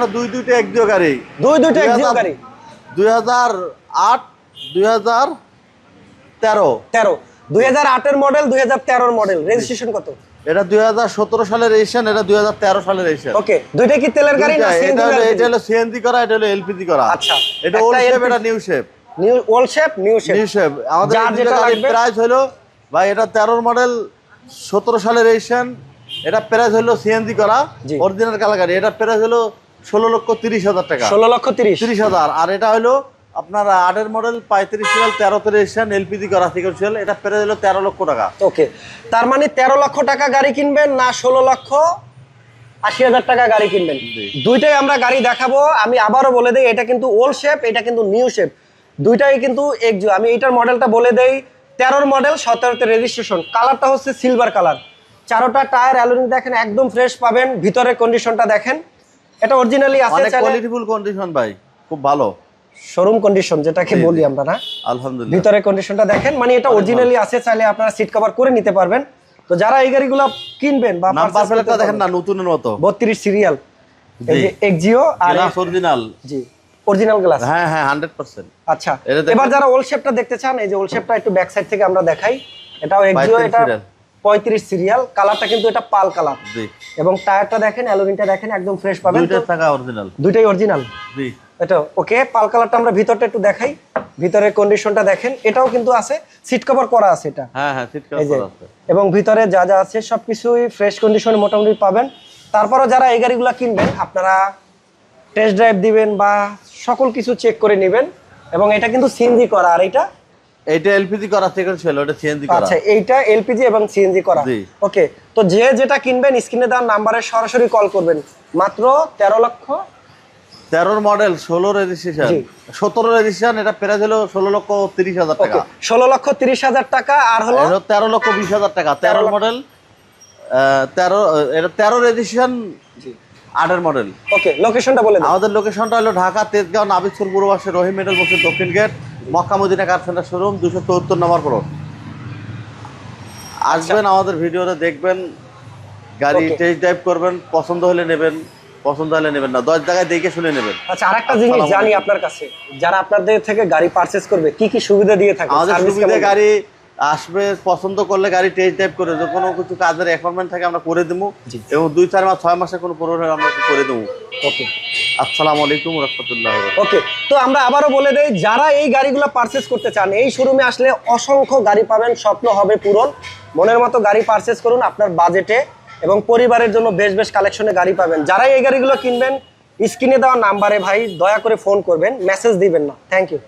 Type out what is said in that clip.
মানে দুই দুইটা একদিও গাড়ি। দুই দুইটা গাড়ি। দুই হাজার আট দুই হাজার তেরো। তেরো। দুই হাজার আটের মডেল দুই হাজার তেরোর মডেল রেজিস্ট্রেশন কত? এটা দুই হাজার সতেরো সালের রেজিস্ট্রেশন এটা দুই হাজার তেরো সালের রেজিস্ট্রেশন ওকে দুইটা কি তেলের গাড়ি না এটা হলো গাড়ি? এটা হলো সিএনজি করা এটা হলো এলপিজি করা। আচ্ছা। এটা ওল্ড শেপ এটা new shape new old shape new shape new shape আমাদের যেটা প্রাইস হলো ভাই এটা তেরোর মডেল সতেরো সালের রেজিস্ট্রেশন এটা প্রাইস হলো সিএনজি করা। অরিজিনাল কালার গাড়ি। এটা প্রাইস হলো ষোলো লক্ষ তিরিশ হাজার টাকা। ষোলো লক্ষ তিরিশ। তিরিশ হাজার। আর এটা হলো আপনার আটের মডেল পঁয়ত্রিশ সাল তেরোতে রেজিস্ট্রেশন এলপিজি করা সিকিউরিয়াল এটা প্রাইস দিল তেরো লক্ষ টাকা। ওকে। তার মানে তেরো লক্ষ টাকা গাড়ি কিনবেন না ষোলো লক্ষ আশি হাজার টাকা গাড়ি কিনবেন। দুইটাই আমরা গাড়ি দেখাবো। আমি আবারও বলে দেই এটা কিন্তু ওল্ড শেপ এটা কিন্তু নিউ শেপ দুইটাই কিন্তু একজু আমি এইটার মডেলটা বলে দেই তেরোর মডেল সতেরোতে রেজিস্ট্রেশন কালারটা হচ্ছে সিলভার কালার চারোটা টায়ার অ্যালুমিনিয়াম দেখেন একদম ফ্রেশ পাবেন। ভিতরের কন্ডিশনটা দেখেন। এটা অরিজিনালি আছে অনেক কোয়ালিটিফুল কন্ডিশন ভাই খুব ভালো। শোরুম কন্ডিশন যেটাকে। বলি আমরা না? আলহামদুলিল্লাহ। কন্ডিশনটা দেখেন মানে এটা অরিজিনালি আছে চাইলে আপনারা সিট কভার করে নিতে পারবেন। তো যারা এই গাড়িগুলো কিনবেন বা নাম্বার প্লেটটা দেখেন না নতুনের মতো। বত্রিশ সিরিয়াল এই জি। যে এক্সিও আর অরিজিনাল জি অরিজিনাল গ্লাস হ্যাঁ হ্যাঁ হান্ড্রেড পার্সেন্ট আচ্ছা এবার যারা ওল্ড শেপটা দেখতে চান এই যে ওল্ড শেপটা একটু ব্যাক সাইড থেকে আমরা দেখাই। এটাও এক্সিও এটা। পঁয়ত্রিশ সিরিয়াল কালারটা কিন্তু এটা পাল কালার। জি। এবং টায়ারটা দেখেন অ্যালুমিনটা দেখেন একদম ফ্রেশ পাবেন। দুইটা টাকা অরিজিনাল দুইটাই অরিজিনাল জি। এটা ওকে পাল কালারটা আমরা ভিতরটা একটু দেখাই। ভিতরের কন্ডিশনটা দেখেন এটাও কিন্তু আছে সিট কভার করা আছে এটা। হ্যাঁ হ্যাঁ সিট কভার আছে। এবং ভিতরে যা যা আছে সবকিছুই ফ্রেশ কন্ডিশনে মোটামুটি পাবেন। তারপরও যারা এই গাড়িগুলো কিনবেন আপনারা টেস্ট ড্রাইভ দিবেন বা সকল কিছু চেক করে নেবেন। এবং এটা কিন্তু সিএনজি করা আর এটা এইটা এলপিজি করা সিকিউরিয়াল ওটা সিএনজি করা। আচ্ছা এইটা এলপিজি এবং সিএনজি করা। ওকে তো যে যেটা কিনবেন স্ক্রিনে দেওয়ার নাম্বারে সরাসরি কল করবেন। মাত্র তেরো লক্ষ? তেরোর মডেল ষোলো রেজিস্ট্রেশন। সতেরো রেজিস্ট্রেশন এটা প্রাইস হলো ষোলো লক্ষ তিরিশ হাজার টাকা। ষোলো লক্ষ তিরিশ হাজার টাকা আর হলো এটা তেরো লক্ষ বিশ হাজার টাকা। তেরো লক্ষ- মডেল তেরো এটা তেরো রেজিস্ট্রেশন আটের মডেল ওকে লোকেশনটা বলে আমাদের লোকেশনটা হলো ঢাকা তেজগাঁও নাবিদপুর পূর্ববাসে রহিম মেডেল বসে দক্ষিণ gate Mecca Medina car centre showroom দুশো চৌত্তর নম্বর ফ্লোর আসবেন আমাদের ভিডিওটা দেখবেন গাড়ি টেস্ট ড্রাইভ করবেন পছন্দ হলে নেবেন পছন্দ হলে নেবেন না। দশ জায়গায় দেখে শুনে নেবেন। আচ্ছা আরেকটা জিনিস জানি আপনার কাছে। যারা আপনাদের থেকে গাড়ি পারচেস করবে কি কি সুবিধা দিয়ে থাকে? আমাদের সুবিধা গাড়ি আসবে পছন্দ করলে গাড়ি টেস্ট ড্রাইভ করে যে কোনো কিছু কাজের অ্যাপয়েন্টমেন্ট থাকে আমরা করে দেবো। এবং দুই চার মাস ছয় মাসে কোনো প্রবলেম হলে আমরা করে দেবো? ওকে। আসসালামু আলাইকুম রহমতুল্লাহ ওকে তো আমরা আবারও বলে দেই যারা এই গাড়িগুলো পারচেজ করতে চান এই শোরুমে আসলে অসংখ্য গাড়ি পাবেন স্বপ্ন হবে পূরণ। মনের মতো গাড়ি পারচেজ করুন আপনার বাজেটে এবং পরিবারের জন্য বেশ বেশ কালেকশনে গাড়ি পাবেন। যারাই এই গাড়িগুলো কিনবেন স্ক্রিনে দেওয়া নাম্বারে ভাই দয়া করে ফোন করবেন মেসেজ দিবেন না। Thank you